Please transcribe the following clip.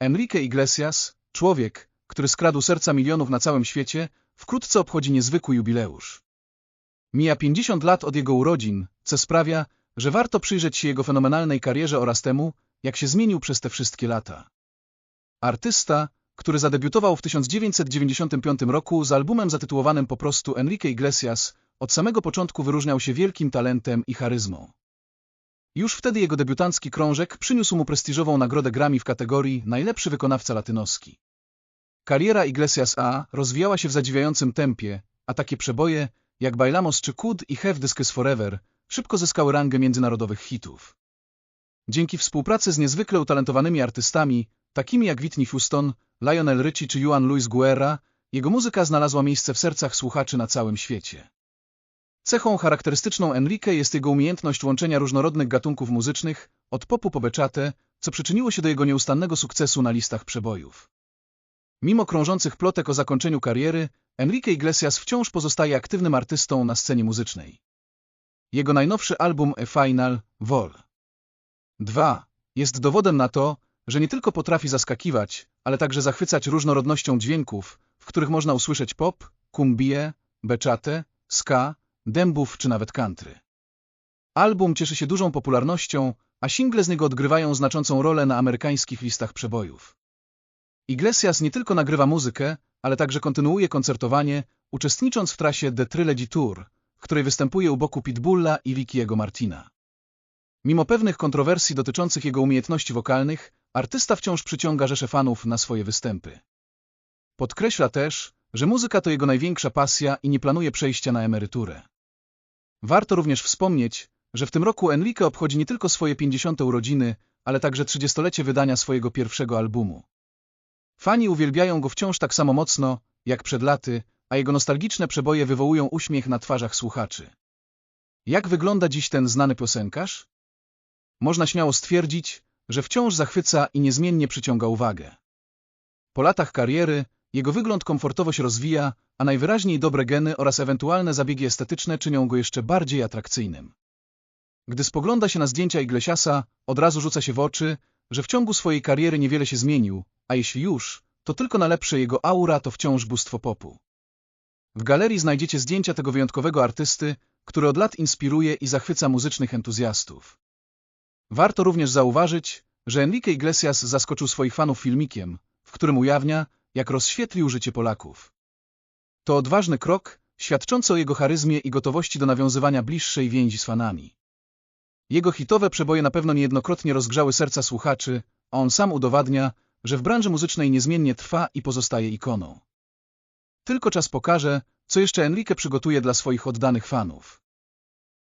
Enrique Iglesias, człowiek, który skradł serca milionów na całym świecie, wkrótce obchodzi niezwykły jubileusz. Mija 50 lat od jego urodzin, co sprawia, że warto przyjrzeć się jego fenomenalnej karierze oraz temu, jak się zmienił przez te wszystkie lata. Artysta, który zadebiutował w 1995 roku z albumem zatytułowanym po prostu Enrique Iglesias, od samego początku wyróżniał się wielkim talentem i charyzmą. Już wtedy jego debiutancki krążek przyniósł mu prestiżową nagrodę Grammy w kategorii Najlepszy wykonawca latynoski. Kariera Iglesias A rozwijała się w zadziwiającym tempie, a takie przeboje jak Bailamos czy Kud i Have This Kiss Forever szybko zyskały rangę międzynarodowych hitów. Dzięki współpracy z niezwykle utalentowanymi artystami, takimi jak Whitney Houston, Lionel Richie czy Juan Luis Guerra, jego muzyka znalazła miejsce w sercach słuchaczy na całym świecie. Cechą charakterystyczną Enrique jest jego umiejętność łączenia różnorodnych gatunków muzycznych, od popu po beczatę, co przyczyniło się do jego nieustannego sukcesu na listach przebojów. Mimo krążących plotek o zakończeniu kariery, Enrique Iglesias wciąż pozostaje aktywnym artystą na scenie muzycznej. Jego najnowszy album A Final, Vol. 2 jest dowodem na to, że nie tylko potrafi zaskakiwać, ale także zachwycać różnorodnością dźwięków, w których można usłyszeć pop, kumbie, beczatę, ska, dębów czy nawet country. Album cieszy się dużą popularnością, a single z niego odgrywają znaczącą rolę na amerykańskich listach przebojów. Iglesias nie tylko nagrywa muzykę, ale także kontynuuje koncertowanie, uczestnicząc w trasie The Trilogy Tour, w której występuje u boku Pitbulla i Vickiego Martina. Mimo pewnych kontrowersji dotyczących jego umiejętności wokalnych, artysta wciąż przyciąga rzesze fanów na swoje występy. Podkreśla też, że muzyka to jego największa pasja i nie planuje przejścia na emeryturę. Warto również wspomnieć, że w tym roku Enrique obchodzi nie tylko swoje 50. urodziny, ale także 30-lecie wydania swojego pierwszego albumu. Fani uwielbiają go wciąż tak samo mocno, jak przed laty, a jego nostalgiczne przeboje wywołują uśmiech na twarzach słuchaczy. Jak wygląda dziś ten znany piosenkarz? Można śmiało stwierdzić, że wciąż zachwyca i niezmiennie przyciąga uwagę. Po latach kariery jego wygląd komfortowo się rozwija, a najwyraźniej dobre geny oraz ewentualne zabiegi estetyczne czynią go jeszcze bardziej atrakcyjnym. Gdy spogląda się na zdjęcia Iglesiasa, od razu rzuca się w oczy, że w ciągu swojej kariery niewiele się zmienił, a jeśli już, to tylko na lepsze jego aura to wciąż bóstwo popu. W galerii znajdziecie zdjęcia tego wyjątkowego artysty, który od lat inspiruje i zachwyca muzycznych entuzjastów. Warto również zauważyć, że Enrique Iglesias zaskoczył swoich fanów filmikiem, w którym ujawnia, jak rozświetlił życie Polaków. To odważny krok, świadczący o jego charyzmie i gotowości do nawiązywania bliższej więzi z fanami. Jego hitowe przeboje na pewno niejednokrotnie rozgrzały serca słuchaczy, a on sam udowadnia, że w branży muzycznej niezmiennie trwa i pozostaje ikoną. Tylko czas pokaże, co jeszcze Enrique przygotuje dla swoich oddanych fanów.